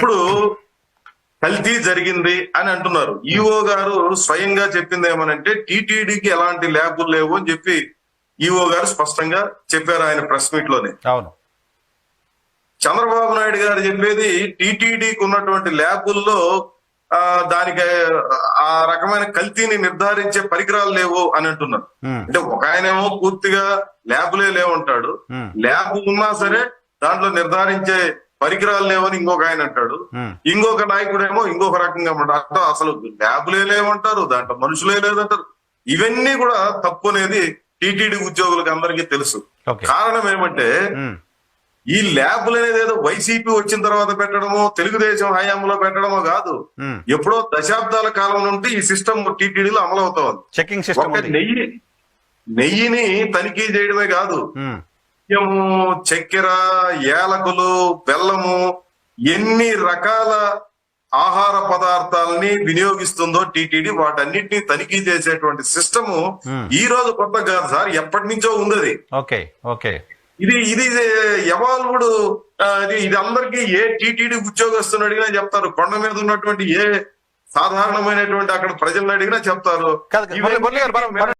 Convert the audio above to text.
ఇప్పుడు కల్తీ జరిగింది అని అంటున్నారు. ఈఓ గారు స్వయంగా చెప్పింది ఏమనంటే టీటీడీకి ఎలాంటి ల్యాబులు లేవు అని చెప్పి ఈఓ గారు స్పష్టంగా చెప్పారు ఆయన ప్రెస్ మీట్లోనే అవును. చంద్రబాబు నాయుడు గారు చెప్పేది టీటీడీకి ఉన్నటువంటి ల్యాబుల్లో ఆ, దానికి ఆ రకమైన కల్తీని నిర్ధారించే పరికరాలు లేవు అని అంటున్నారు. అంటే ఒక ఆయనేమో పూర్తిగా ల్యాబులే లేవంటాడు ల్యాబ్ ఉన్నా సరే దాంట్లో నిర్ధారించే పరికరాలు లేవని ఇంకొక ఆయన అంటాడు. ఇంకొక నాయకుడేమో ఇంకొక రకంగా ఉంటాడు అంటే అసలు ల్యాబులే లేవంటారు దాంట్లో మనుషులే లేదంటారు. ఇవన్నీ కూడా తప్పు అనేది టీటీడీ ఉద్యోగులకు అందరికీ తెలుసు. కారణం ఏమంటే ఈ ల్యాబులు అనేది ఏదో వైసీపీ వచ్చిన తర్వాత పెట్టడమో తెలుగుదేశం హయాంలో పెట్టడమో కాదు. ఎప్పుడో దశాబ్దాల కాలం నుండి ఈ సిస్టమ్ టీటీడీలో అమలు అవుతా ఉంది చెకింగ్ సిస్టమ్ నెయ్యి నెయ్యిని తనిఖీ చేయడమే కాదు. బియ్యము చక్కెర ఏలకులు బెల్లము ఎన్ని రకాల ఆహార పదార్థాలని వినియోగిస్తుందో టీటీడీ వాటన్నిటిని తనిఖీ చేసేటువంటి సిస్టము Hmm. ఈ రోజు కొత్త కాదు సార్ ఎప్పటి నుంచో ఉంది ఓకే ఓకే. ఇది ఇది ఎవాల్వ్డ్ ఇది ఇది అందరికీ ఏ టీటీడీ ఉద్యోగస్తుని అడిగినా చెప్తారు. కొండ మీద ఉన్నటువంటి ఏ సాధారణమైనటువంటి అక్కడ ప్రజలను అడిగినా చెప్తారు.